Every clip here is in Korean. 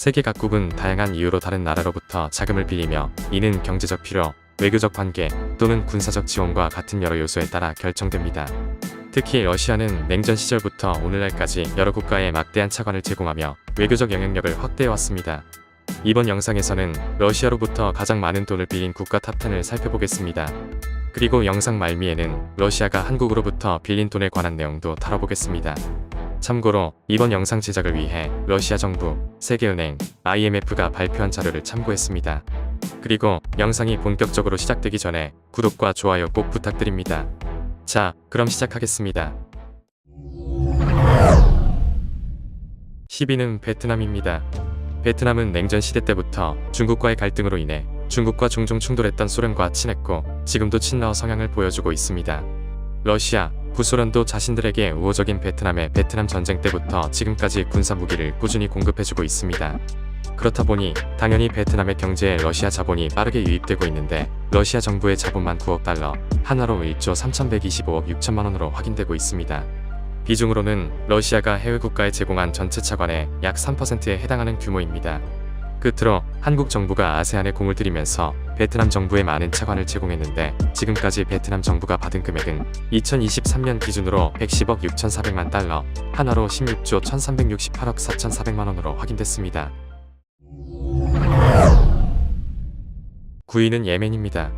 세계 각국은 다양한 이유로 다른 나라로부터 자금을 빌리며 이는 경제적 필요, 외교적 관계 또는 군사적 지원과 같은 여러 요소에 따라 결정됩니다. 특히 러시아는 냉전 시절부터 오늘날까지 여러 국가에 막대한 차관을 제공하며 외교적 영향력을 확대해왔습니다. 이번 영상에서는 러시아로부터 가장 많은 돈을 빌린 국가 탑10을 살펴보겠습니다. 그리고 영상 말미에는 러시아가 한국으로부터 빌린 돈에 관한 내용도 다뤄보겠습니다. 참고로 이번 영상 제작을 위해 러시아 정부, 세계은행, IMF가 발표한 자료를 참고했습니다. 그리고 영상이 본격적으로 시작되기 전에 구독과 좋아요 꼭 부탁드립니다. 자, 그럼 시작하겠습니다. 10위는 베트남입니다. 베트남은 냉전 시대 때부터 중국과의 갈등으로 인해 중국과 종종 충돌했던 소련과 친했고 지금도 친러 성향을 보여주고 있습니다. 러시아, 구소련도 자신들에게 우호적인 베트남의 베트남 전쟁 때부터 지금까지 군사 무기를 꾸준히 공급해주고 있습니다. 그렇다 보니 당연히 베트남의 경제에 러시아 자본이 빠르게 유입되고 있는데 러시아 정부의 자본만 9억 달러, 하나로 1조 3,125억 6천만 원으로 확인되고 있습니다. 비중으로는 러시아가 해외 국가에 제공한 전체 차관의 약 3%에 해당하는 규모입니다. 끝으로 한국 정부가 아세안에 공을 들이면서 베트남 정부에 많은 차관을 제공했는데 지금까지 베트남 정부가 받은 금액은 2023년 기준으로 110억 6,400만 달러, 하나로 16조 1,368억 4,400만 원으로 확인됐습니다. 9위는 예멘입니다.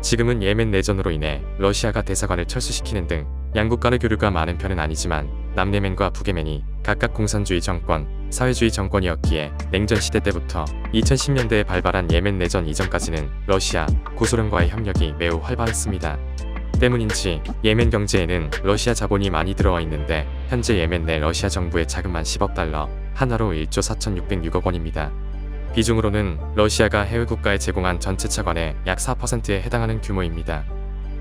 지금은 예멘 내전으로 인해 러시아가 대사관을 철수시키는 등 양국 간의 교류가 많은 편은 아니지만 남예멘과 북예멘이 각각 공산주의 정권, 사회주의 정권이었기에 냉전 시대 때부터 2010년대에 발발한 예멘 내전 이전까지는 러시아, 구소련과의 협력이 매우 활발했습니다. 때문인지 예멘 경제에는 러시아 자본이 많이 들어와 있는데 현재 예멘 내 러시아 정부의 자금만 10억 달러, 하나로 1조 4,606억 원입니다. 비중으로는 러시아가 해외 국가에 제공한 전체 차관의 약 4%에 해당하는 규모입니다.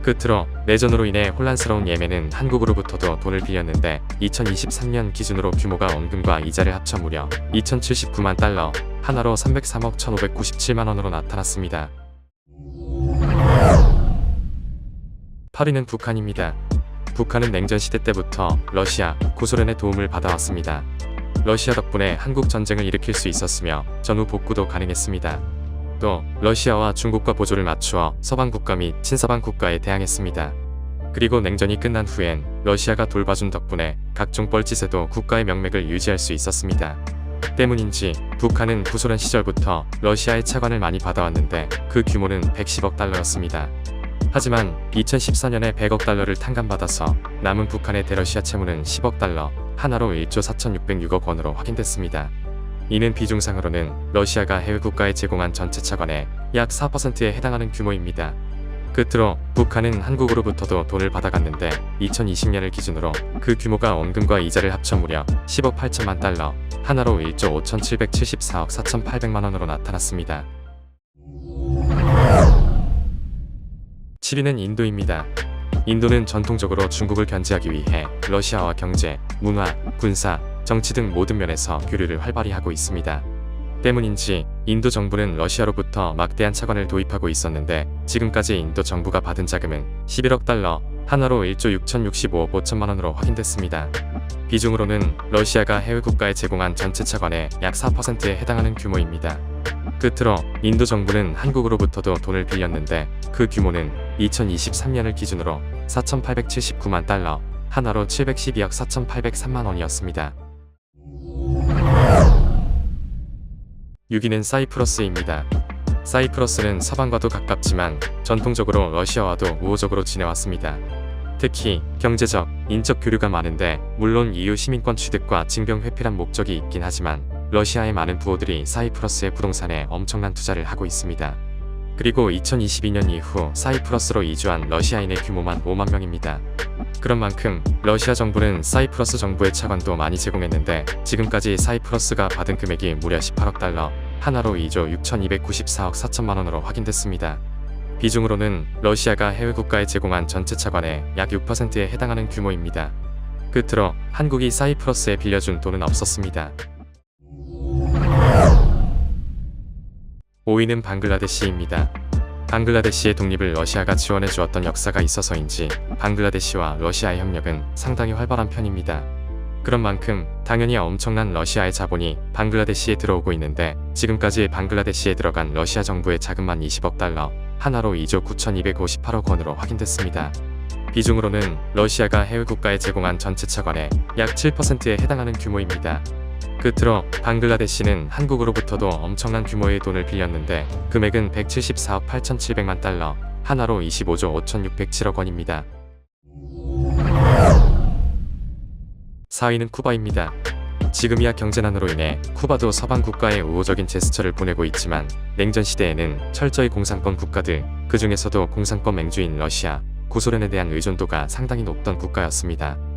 끝으로 내전으로 인해 혼란스러운 예멘은 한국으로부터도 돈을 빌렸는데 2023년 기준으로 규모가 원금과 이자를 합쳐 무려 2,079만 달러, 하나로 303억 1,597만 원으로 나타났습니다. 8위는 북한입니다. 북한은 냉전 시대 때부터 러시아, 구소련의 도움을 받아왔습니다. 러시아 덕분에 한국 전쟁을 일으킬 수 있었으며 전후 복구도 가능했습니다. 또 러시아와 중국과 보조를 맞추어 서방 국가 및 친서방 국가에 대항했습니다. 그리고 냉전이 끝난 후엔 러시아가 돌봐준 덕분에 각종 뻘짓에도 국가의 명맥을 유지할 수 있었습니다. 때문인지 북한은 구소련 시절부터 러시아의 차관을 많이 받아왔는데 그 규모는 110억 달러였습니다. 하지만 2014년에 100억 달러를 탕감받아서 남은 북한의 대러시아 채무는 10억 달러, 하나로 1조 4,606억 원으로 확인됐습니다. 이는 비중상으로는 러시아가 해외 국가에 제공한 전체 차관의 약 4%에 해당하는 규모입니다. 끝으로 북한은 한국으로부터도 돈을 받아갔는데 2020년을 기준으로 그 규모가 원금과 이자를 합쳐 무려 10억 8천만 달러, 하나로 1조 5,774억 4,800만 원으로 나타났습니다. 7위는 인도입니다. 인도는 전통적으로 중국을 견제하기 위해 러시아와 경제, 문화, 군사, 정치 등 모든 면에서 교류를 활발히 하고 있습니다. 때문인지 인도 정부는 러시아로부터 막대한 차관을 도입하고 있었는데 지금까지 인도 정부가 받은 자금은 11억 달러, 하나로 1조 6,065억 5천만 원으로 확인됐습니다. 비중으로는 러시아가 해외 국가에 제공한 전체 차관의 약 4%에 해당하는 규모입니다. 끝으로 인도 정부는 한국으로부터도 돈을 빌렸는데 그 규모는 2023년을 기준으로 4,879만 달러, 하나로 712억 4,803만 원이었습니다. 6위는 사이프러스입니다. 사이프러스는 서방과도 가깝지만 전통적으로 러시아와도 우호적으로 지내왔습니다. 특히 경제적, 인적 교류가 많은데 물론 EU 시민권 취득과 징병 회피란 목적이 있긴 하지만 러시아의 많은 부호들이 사이프러스의 부동산에 엄청난 투자를 하고 있습니다. 그리고 2022년 이후 사이프러스로 이주한 러시아인의 규모만 5만 명입니다. 그런 만큼 러시아 정부는 사이프러스 정부의 차관도 많이 제공했는데 지금까지 사이프러스가 받은 금액이 무려 18억 달러, 하나로 2조 6,294억 4천만 원으로 확인됐습니다. 비중으로는 러시아가 해외 국가에 제공한 전체 차관의 약 6%에 해당하는 규모입니다. 끝으로 한국이 사이프러스에 빌려준 돈은 없었습니다. 5위는 방글라데시입니다. 방글라데시의 독립을 러시아가 지원해 주었던 역사가 있어서인지 방글라데시와 러시아의 협력은 상당히 활발한 편입니다. 그런 만큼 당연히 엄청난 러시아의 자본이 방글라데시에 들어오고 있는데 지금까지 방글라데시에 들어간 러시아 정부의 자금만 20억 달러, 하나로 2조 9,258억 원으로 확인됐습니다. 비중으로는 러시아가 해외 국가에 제공한 전체 차관의 약 7%에 해당하는 규모입니다. 끝으로 방글라데시는 한국으로부터도 엄청난 규모의 돈을 빌렸는데 금액은 174억 8,700만 달러, 하나로 25조 5,607억 원입니다. 4위는 쿠바입니다. 지금이야 경제난으로 인해 쿠바도 서방 국가에 우호적인 제스처를 보내고 있지만 냉전 시대에는 철저히 공산권 국가들, 그 중에서도 공산권 맹주인 러시아, 구소련에 대한 의존도가 상당히 높던 국가였습니다.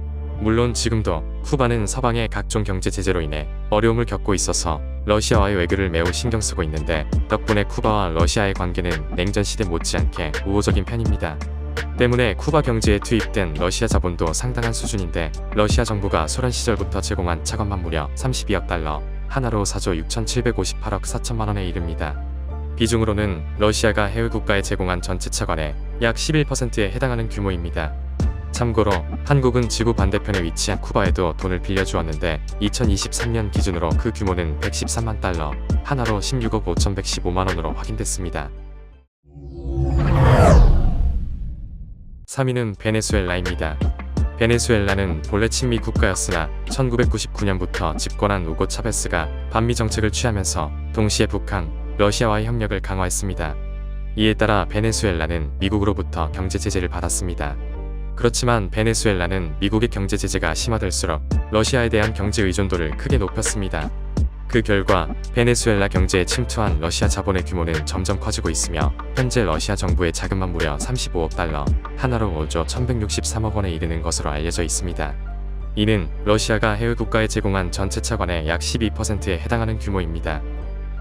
물론 지금도 쿠바는 서방의 각종 경제 제재로 인해 어려움을 겪고 있어서 러시아와의 외교를 매우 신경 쓰고 있는데 덕분에 쿠바와 러시아의 관계는 냉전 시대 못지않게 우호적인 편입니다. 때문에 쿠바 경제에 투입된 러시아 자본도 상당한 수준인데 러시아 정부가 소련 시절부터 제공한 차관만 무려 32억 달러, 하나로 4조 6,758억 4천만 원에 이릅니다. 비중으로는 러시아가 해외 국가에 제공한 전체 차관의 약 11%에 해당하는 규모입니다. 참고로 한국은 지구 반대편에 위치한 쿠바에도 돈을 빌려주었는데 2023년 기준으로 그 규모는 113만 달러, 하나로 16억 5,115만 원으로 확인됐습니다. 3위는 베네수엘라입니다. 베네수엘라는 본래 친미 국가였으나 1999년부터 집권한 우고 차베스가 반미 정책을 취하면서 동시에 북한, 러시아와의 협력을 강화했습니다. 이에 따라 베네수엘라는 미국으로부터 경제 제재를 받았습니다. 그렇지만 베네수엘라는 미국의 경제 제재가 심화될수록 러시아에 대한 경제 의존도를 크게 높였습니다. 그 결과 베네수엘라 경제에 침투한 러시아 자본의 규모는 점점 커지고 있으며 현재 러시아 정부의 자금만 무려 35억 달러, 하나로 5조 1163억 원에 이르는 것으로 알려져 있습니다. 이는 러시아가 해외 국가에 제공한 전체 차관의 약 12%에 해당하는 규모입니다.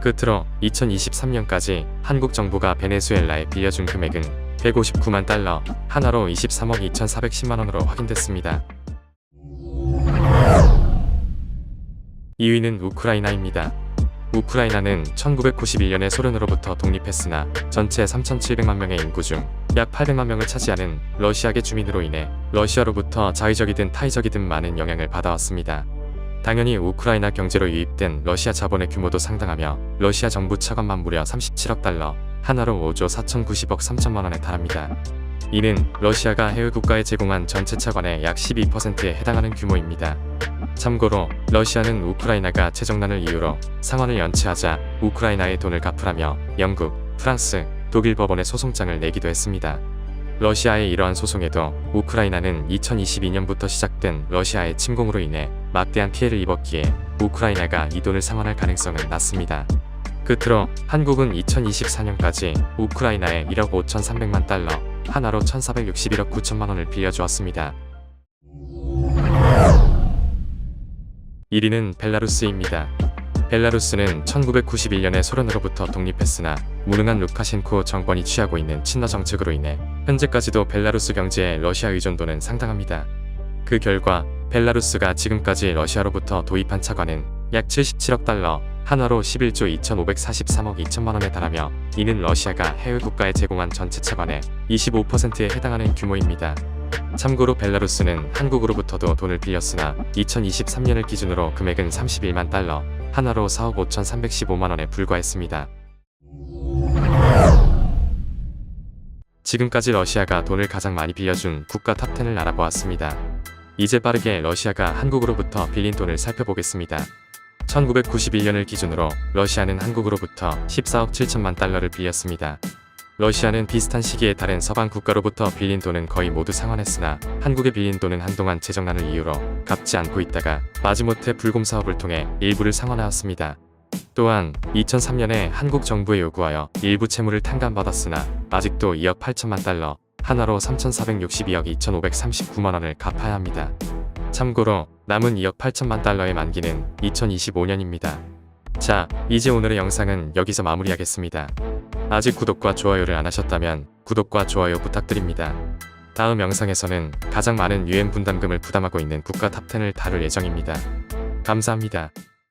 끝으로 2023년까지 한국 정부가 베네수엘라에 빌려준 금액은 159만 달러, 하나로 23억 2,410만 원으로 확인됐습니다. 2위는 우크라이나입니다. 우크라이나는 1991년에 소련으로부터 독립했으나 전체 3,700만 명의 인구 중 약 800만 명을 차지하는 러시아계 주민으로 인해 러시아로부터 자의적이든 타의적이든 많은 영향을 받아왔습니다. 당연히 우크라이나 경제로 유입된 러시아 자본의 규모도 상당하며 러시아 정부 차관만 무려 37억 달러, 하나로 5조 4,090억 3천만 원에 달합니다. 이는 러시아가 해외 국가에 제공한 전체 차관의 약 12%에 해당하는 규모입니다. 참고로 러시아는 우크라이나가 재정난을 이유로 상환을 연체하자 우크라이나에 돈을 갚으라며 영국, 프랑스, 독일 법원에 소송장을 내기도 했습니다. 러시아의 이러한 소송에도 우크라이나는 2022년부터 시작된 러시아의 침공으로 인해 막대한 피해를 입었기에 우크라이나가 이 돈을 상환할 가능성은 낮습니다. 끝으로 한국은 2024년까지 우크라이나에 1억 5,300만 달러, 하나로 1,461억 9천만 원을 빌려주었습니다. 1위는 벨라루스입니다. 벨라루스는 1991년에 소련으로부터 독립했으나 무능한 루카셴코 정권이 취하고 있는 친러 정책으로 인해 현재까지도 벨라루스 경제의 러시아 의존도는 상당합니다. 그 결과 벨라루스가 지금까지 러시아로부터 도입한 차관은 약 77억 달러, 한화로 11조 2,543억 2천만 원에 달하며 이는 러시아가 해외 국가에 제공한 전체 차관의 25%에 해당하는 규모입니다. 참고로 벨라루스는 한국으로부터도 돈을 빌렸으나 2023년을 기준으로 금액은 31만 달러, 하나로 4억 5,315만 원에 불과했습니다. 지금까지 러시아가 돈을 가장 많이 빌려준 국가 탑10을 알아보았습니다. 이제 빠르게 러시아가 한국으로부터 빌린 돈을 살펴보겠습니다. 1991년을 기준으로 러시아는 한국으로부터 14억 7천만 달러를 빌렸습니다. 러시아는 비슷한 시기에 다른 서방 국가로부터 빌린 돈은 거의 모두 상환했으나 한국에 빌린 돈은 한동안 재정난을 이유로 갚지 않고 있다가 마지못해 불금 사업을 통해 일부를 상환하였습니다. 또한 2003년에 한국 정부에 요구하여 일부 채무를 탕감받았으나 아직도 2억 8천만 달러, 하나로 3,462억 2,539만 원을 갚아야 합니다. 참고로 남은 2억 8천만 달러의 만기는 2025년입니다. 자, 이제 오늘의 영상은 여기서 마무리하겠습니다. 아직 구독과 좋아요를 안 하셨다면 구독과 좋아요 부탁드립니다. 다음 영상에서는 가장 많은 유엔 분담금을 부담하고 있는 국가 탑10을 다룰 예정입니다. 감사합니다.